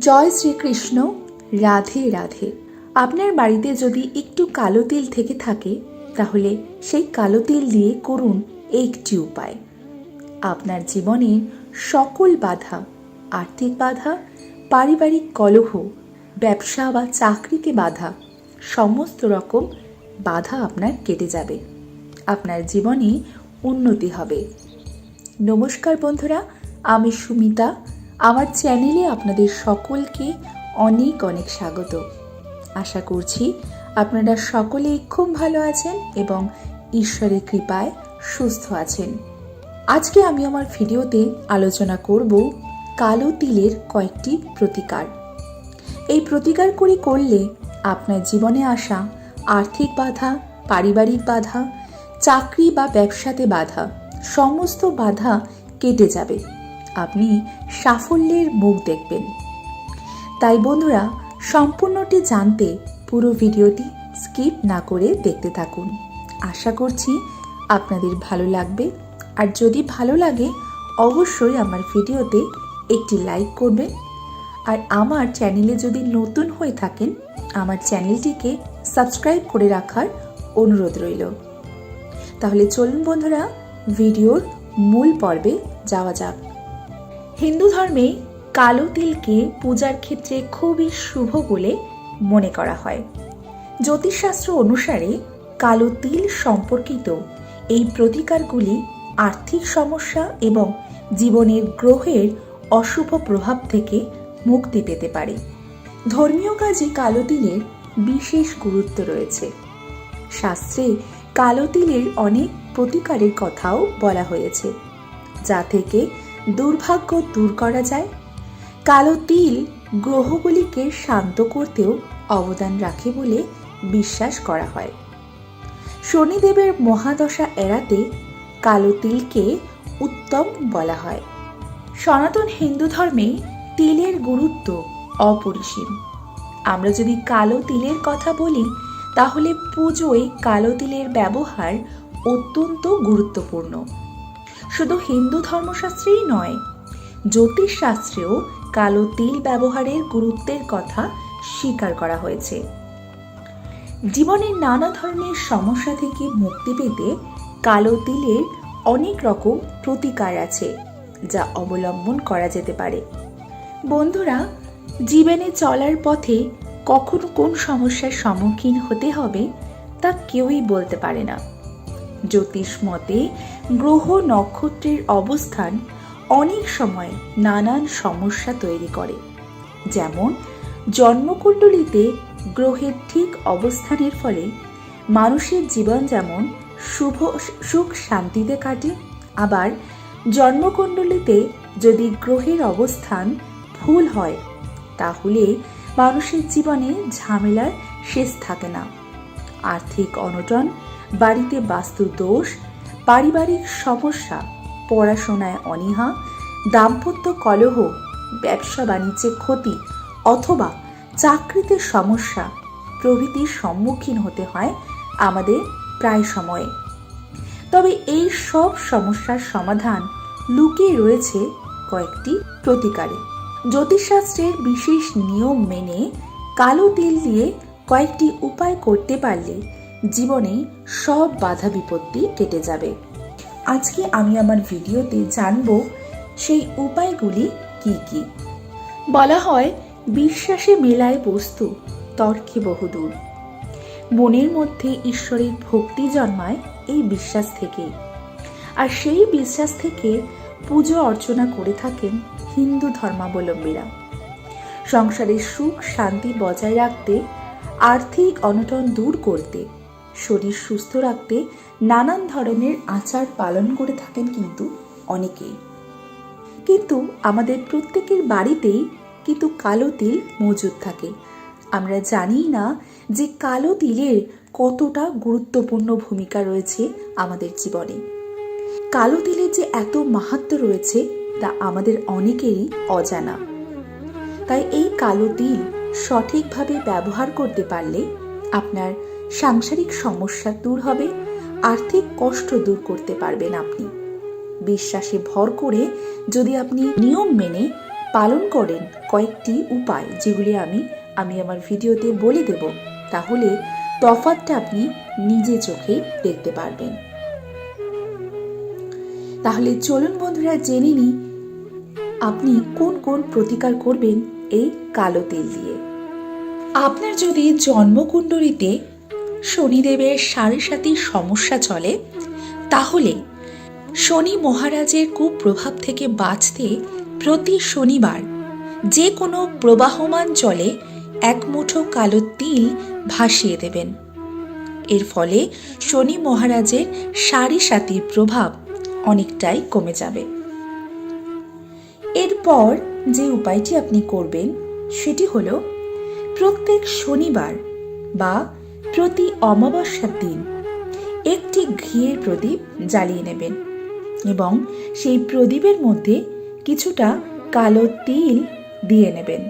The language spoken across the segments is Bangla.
জয় শ্রীকৃষ্ণ, রাধে রাধে। আপনার বাড়িতে যদি একটু কালো তিল থেকে থাকে, তাহলে সেই কালো তিল দিয়ে করুন একটি উপায়। আপনার জীবনে সকল বাধা, আর্থিক বাধা, পারিবারিক কলহ, ব্যবসা বা চাকরিতে বাধা, সমস্ত রকম বাধা আপনার কেটে যাবে। আপনার জীবনে উন্নতি হবে। নমস্কার বন্ধুরা, আমি সুমিতা আমার চ্যানেলে আপনাদের সকলকে অনেক অনেক স্বাগত। আশা করছি আপনারা সকলেই খুব ভালো আছেন এবং ঈশ্বরের কৃপায় সুস্থ আছেন। আজকে আমি আমার ভিডিওতে আলোচনা করব কালো তিলের কয়েকটি প্রতিকার। এই প্রতিকার করে করলে আপনার জীবনে আসা আর্থিক বাধা, পারিবারিক বাধা, চাকরি বা ব্যবসাতে বাধা, সমস্ত বাধা কেটে যাবে। আপনি সাফল্যের মুখ দেখবেন। তাই বন্ধুরা, সম্পূর্ণটি জানতে পুরো ভিডিওটি স্কিপ না করে দেখতে থাকুন। আশা করছি আপনাদের ভালো লাগবে। আর যদি ভালো লাগে, অবশ্যই আমার ভিডিওতে একটি লাইক করবেন। আর আমার চ্যানেলে যদি নতুন হয়ে থাকেন, আমার চ্যানেলটিকে সাবস্ক্রাইব করে রাখার অনুরোধ রইল। তাহলে চলুন বন্ধুরা, ভিডিওর মূল পর্বে যাওয়া যাক। হিন্দু ধর্মে কালো তিলকে পূজার ক্ষেত্রে খুবই শুভ বলে মনে করা হয়। জ্যোতিষশাস্ত্র অনুসারে কালো তিল সম্পর্কিত এই প্রতিকারগুলি আর্থিক সমস্যা এবং জীবনের গ্রহের অশুভ প্রভাব থেকে মুক্তি পেতে পারে। ধর্মীয় কাজে কালো তিলের বিশেষ গুরুত্ব রয়েছে। শাস্ত্রে কালো তিলের অনেক প্রতিকারের কথাও বলা হয়েছে, যা থেকে দুর্ভাগ্য দূর করা যায়। কালো তিল গ্রহগুলিকে শান্ত করতেও অবদান রাখে বলে বিশ্বাস করা হয়। শনিদেবের মহাদশা এড়াতে কালো তিলকে উত্তম বলা হয়। সনাতন হিন্দু ধর্মে তিলের গুরুত্ব অপরিসীম। আমরা যদি কালো তিলের কথা বলি, তাহলে পুজোয় কালো তিলের ব্যবহার অত্যন্ত গুরুত্বপূর্ণ। শুধু হিন্দু ধর্মশাস্ত্রেই নয়, জ্যোতিষশাস্ত্রেও কালো তিল ব্যবহারের গুরুত্বের কথা স্বীকার করা হয়েছে। জীবনের নানা ধরনের সমস্যা থেকে মুক্তি পেতে কালো তিলের অনেক রকম প্রতিকার আছে, যা অবলম্বন করা যেতে পারে। বন্ধুরা, জীবনে চলার পথে কখন কোন সমস্যার সম্মুখীন হতে হবে তা কেউই বলতে পারে না। জ্যোতিষ মতে গ্রহ নক্ষত্রের অবস্থান অনেক সময় নানান সমস্যা তৈরি করে। যেমন, জন্মকুণ্ডলিতে গ্রহের ঠিক অবস্থানের ফলে মানুষের জীবন যেমন শুভ, সুখ শান্তিতে কাটে, আবার জন্মকুণ্ডলিতে যদি গ্রহের অবস্থান ভুল হয়, তাহলে মানুষের জীবনে ঝামেলার শেষ থাকে না। আর্থিক অনটন বাড়িতে বাস্তু দোষ, পারিবারিক সমস্যা, পড়াশোনায় অনীহা, দাম্পত্য কলহ, ব্যবসা বাণিজ্যে ক্ষতি অথবা চাকরিতে সমস্যা প্রভৃতির সম্মুখীন হতে হয় আমাদের প্রায় সময়ে। তবে এই সব সমস্যার সমাধান লুকিয়ে রয়েছে কয়েকটি প্রতিকারে। জ্যোতিষশাস্ত্রের বিশেষ নিয়ম মেনে কালো তিল দিয়ে কয়েকটি উপায় করতে পারলে জীবনে সব বাধা বিপত্তি কেটে যাবে। আজকে আমি আমার ভিডিওতে জানব সেই উপায়গুলি কি কি। বলা হয়, বিশ্বাসে মেলায় বস্তু, তর্কে বহুদূর। মনের মধ্যে ঈশ্বরের ভক্তি জন্মায় এই বিশ্বাস থেকে আর সেই বিশ্বাস থেকে পুজো অর্চনা করে থাকেন হিন্দু ধর্মাবলম্বীরা। সংসারের সুখ শান্তি বজায় রাখতে, আর্থিক অনটন দূর করতে। শরীর সুস্থ রাখতে নানান ধরনের আচার পালন করে থাকেন কিন্তু অনেকেই। কিন্তু আমাদের প্রত্যেকের বাড়িতেই কিন্তু কালো তিল মজুদ থাকে। আমরা জানি না যে কালো তিলের কতটা গুরুত্বপূর্ণ ভূমিকা রয়েছে আমাদের জীবনে। কালো তিলের যে এত মাহাত্ম রয়েছে তা আমাদের অনেকেরই অজানা। তাই এই কালো তিল সঠিকভাবে ব্যবহার করতে পারলে আপনার সাংসারিক সমস্যা দূর হবে, আর্থিক কষ্ট দূর করতে পারবেন আপনি। বিশ্বাসে ভর করে যদি আপনি নিয়ম মেনে পালন করেন কয়েকটি উপায় যেগুলি আমি আমি আমার ভিডিওতে বলে দেব, তাহলে তফাতটা আপনি নিজে চোখে দেখতে পারবেন। তাহলে চলুন বন্ধুরা, জেনে নিই আপনি কোন কোন প্রতিকার করবেন এই কালো তেল দিয়ে। আপনার যদি জন্মকুণ্ডলিতে শনিদেবের সাড়ে সমস্যা চলে, তাহলে শনি মহারাজের কুপ্রভাব থেকে বাঁচতে প্রতি শনিবার যে কোনো প্রবাহমান জলে এক মুঠো কালো তিল ভাসিয়ে দেবেন। এর ফলে শনি মহারাজের সারি সাতির প্রভাব অনেকটাই কমে যাবে। এরপর যে উপায়টি আপনি করবেন, সেটি হলো প্রত্যেক শনিবার বা প্রতি অমাবস্যার দিন একটি ঘিয়ের প্রদীপ জ্বালিয়ে নেবেন এবং সেই প্রদীপের মধ্যে কিছুটা কালো তিল দিয়ে নেবেন।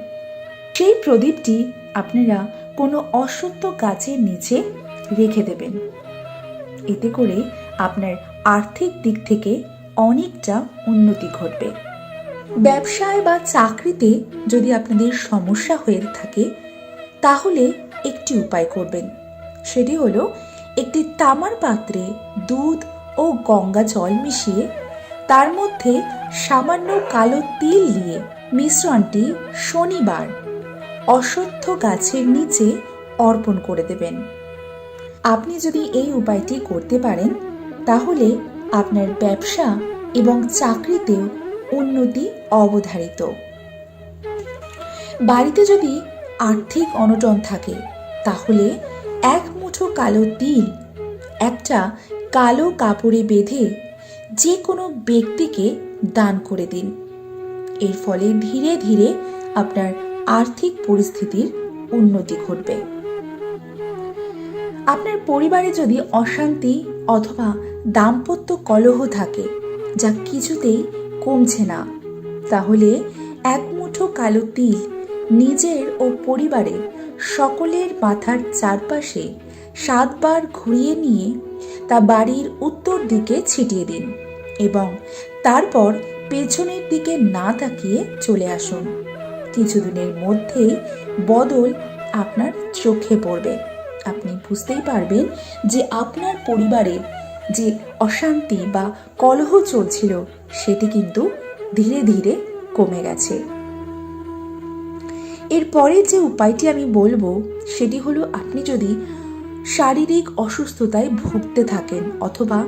সেই প্রদীপটি আপনারা কোনো অসত্য গাছের নিচে রেখে দেবেন। এতে করে আপনার আর্থিক দিক থেকে অনেকটা উন্নতি ঘটবে। ব্যবসায় বা চাকরিতে যদি আপনাদের সমস্যা হয়ে থাকে, তাহলে একটি উপায় করবেন। সেটি হলো একটি তামার পাত্রে দুধ ও গঙ্গা জল মিশিয়ে তার মধ্যে সামান্য কালো তিল দিয়ে মিশ্রণটি শনিবার অশ্বত্থ গাছের নিচে অর্পণ করে দেবেন। আপনি যদি এই উপায়টি করতে পারেন, তাহলে আপনার ব্যবসা এবং চাকরিতেও উন্নতি অবধারিত। বাড়িতে যদি আর্থিক অনটন থাকে, তাহলে এক মুঠো কালো তিল, একটা কালো কাপড়ে বেঁধে যে কোনো ব্যক্তিকে দান করে দিন। এর ফলে ধীরে ধীরে আপনার আর্থিক পরিস্থিতির উন্নতি ঘটবে। আপনার পরিবারে যদি অশান্তি অথবা দাম্পত্য কলহ থাকে, যা কিছুতেই কমছে না, তাহলে এক মুঠো কালো তিল নিজের ও পরিবারের সকলের মাথার চারপাশে সাতবার ঘুরিয়ে নিয়ে তা বাড়ির উত্তর দিকে ছিটিয়ে দিন এবং তারপর পেছনের দিকে না তাকিয়ে চলে আসুন। কিছুদিনের মধ্যেই বদল আপনার চোখে পড়বে। আপনি বুঝতেই পারবেন যে আপনার পরিবারে যে অশান্তি বা কলহ চলছিল, সেটি কিন্তু ধীরে ধীরে কমে গেছে। এরপরে যে উপায়টি আমি বলব, সেটি হলো আপনি যদি শারীরিক অসুস্থতায় ভুগতে থাকেন অথবা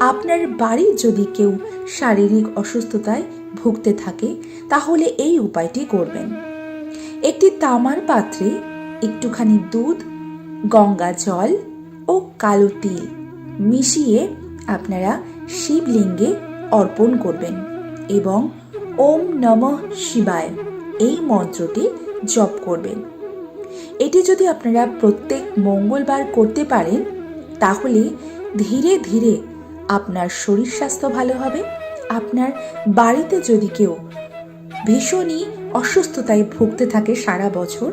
আপনার বাড়ির যদি কেউ শারীরিক অসুস্থতায় ভুগতে থাকে, তাহলে এই উপায়টি করবেন। একটি তামার পাত্রে একটুখানি দুধ, গঙ্গা জল ও কালো তিল মিশিয়ে আপনারা শিবলিঙ্গে অর্পণ করবেন এবং ওম নমঃ শিবায় এই মন্ত্রটি জপ করবেন। এটি যদি আপনারা প্রত্যেক মঙ্গলবার করতে পারেন, তাহলে ধীরে ধীরে আপনার শরীর স্বাস্থ্য ভালো হবে। আপনার বাড়িতে যদি কেউ ভীষণই অসুস্থতায় ভুগতে থাকে সারা বছর,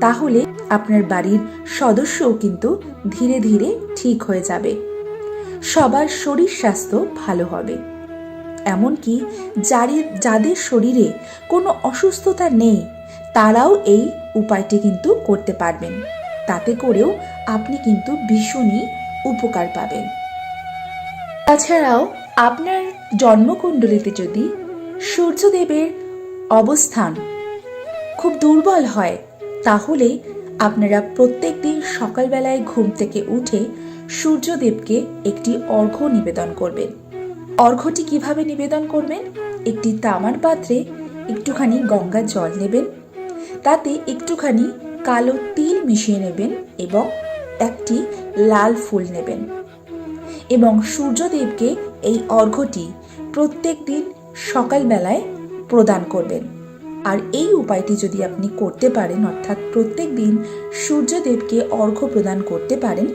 তাহলে আপনার বাড়ির সদস্যও কিন্তু ধীরে ধীরে ঠিক হয়ে যাবে। সবার শরীর স্বাস্থ্য ভালো হবে। এমনকি যাদের যাদের শরীরে কোনো অসুস্থতা নেই তারাও এই উপায়টি কিন্তু করতে পারবেন। তাতে করেও আপনি কিন্তু ভীষণই উপকার পাবেন। তাছাড়াও আপনার জন্মকুণ্ডলিতে যদি সূর্যদেবের অবস্থান খুব দুর্বল হয়, তাহলে আপনারা প্রত্যেক দিন সকালবেলায় ঘুম থেকে উঠে সূর্যদেবকে একটি অর্ঘ্য নিবেদন করবেন। অর্ঘ্যটি কীভাবে নিবেদন করবেন? একটি তামার পাত্রে একটুখানি গঙ্গার জল নেবেন তাতে একটুখানি কালো তিল মিশিয়ে নেবেন এবং একটি লাল ফুল নেবেন। এবং সূর্যদেবকে এই অর্ঘ্যটি প্রত্যেক দিন সকালবেলায় প্রদান করবেন। আর এই উপায়টি যদি আপনি করতে পারেন, অর্থাৎ প্রত্যেক দিন সূর্যদেবকে অর্ঘ্য প্রদান করতে পারেন,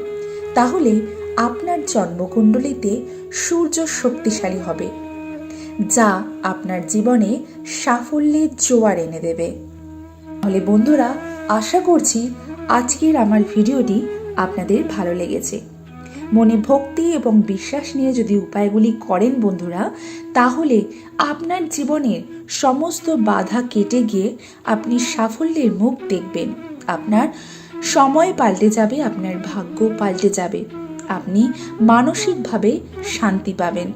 তাহলে আপনার জন্মকুণ্ডলিতে সূর্য শক্তিশালী হবে, যা আপনার জীবনে সাফল্যের জোয়ার এনে দেবে। তাহলে বন্ধুরা, আশা করছি আজকের আমার ভিডিওটি আপনাদের ভালো লেগেছে। মনে ভক্তি এবং বিশ্বাস নিয়ে যদি উপায়গুলি করেন বন্ধুরা, তাহলে আপনার জীবনের সমস্ত বাধা কেটে গিয়ে আপনি সাফল্যের মুখ দেখবেন। আপনার সময় পাল্টে যাবে, আপনার ভাগ্য পাল্টে যাবে। আপনি মানসিকভাবে শান্তি পাবেন।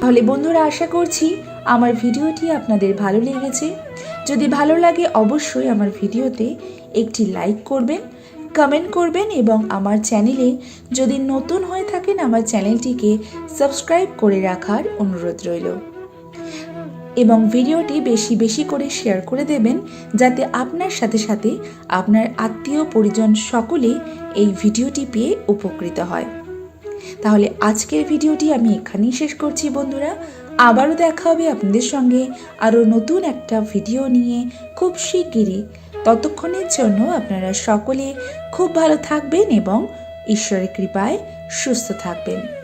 তাহলে বন্ধুরা, আশা করছি আমার ভিডিওটি আপনাদের ভালো লেগেছে। যদি ভালো লাগে অবশ্যই আমার ভিডিওতে একটি লাইক করবেন কমেন্ট করবেন এবং আমার চ্যানেলে যদি নতুন হয়ে থাকেন আমার চ্যানেলটিকে সাবস্ক্রাইব করে রাখার অনুরোধ রইল। এবং ভিডিওটি বেশি বেশি করে শেয়ার করে দেবেন যাতে আপনার সাথে সাথে আপনার আত্মীয় পরিজন সকলে এই ভিডিওটি পেয়ে উপকৃত হয়। তাহলে আজকের ভিডিওটি আমি এখানেই শেষ করছি বন্ধুরা। আবারও দেখা হবে আপনাদের সঙ্গে আরও নতুন একটা ভিডিও নিয়ে খুব শিগগিরই। ততক্ষণের জন্য আপনারা সকলে খুব ভালো থাকবেন এবং ঈশ্বরের কৃপায় সুস্থ থাকবেন।